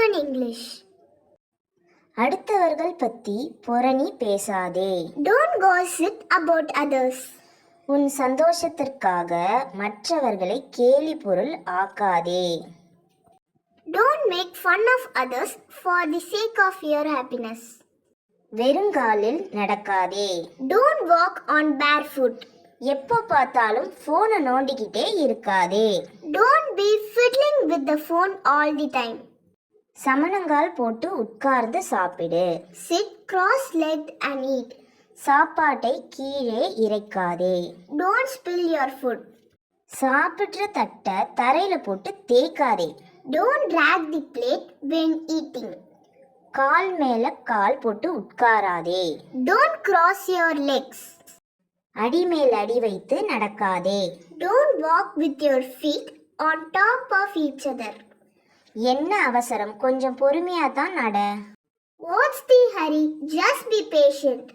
Spoken English. அடுத்தவர்கள் பத்தி புரணி பேசாதே Don't gossip about others. உன் சந்தோஷத்திற்காக மற்றவர்களை கேலி பொருள் ஆக்காதே Don't make fun of others for the sake of your happiness. வெறுங்காலில் நடக்காதே Don't walk on barefoot. எப்போ பார்த்தாலும் போனை நோண்டிக்கிட்டே இருக்காதே Don't be fiddling with the phone all the time. சமணங்கால் போட்டு உட்கார்ந்து சாப்பிடு sit cross leg and eat சாப்பாட்டை கீழே இறைக்காதே டோன்ட் ஸ்பில் யுவர் ஃபுட் சாப்பிட்ற தட்டை தரையில போட்டு தேய்க்காதே don't drag the plate when eating கால் மேல கால் போட்டு உட்காராதே டோன்ட் கிராஸ் யுவர் லெக்ஸ் அடி மேல் அடி வைத்து நடக்காதே don't walk with your feet on top of each other என்ன அவசரம் கொஞ்சம் பொறுமையா தான் நட what's the hurry just be patient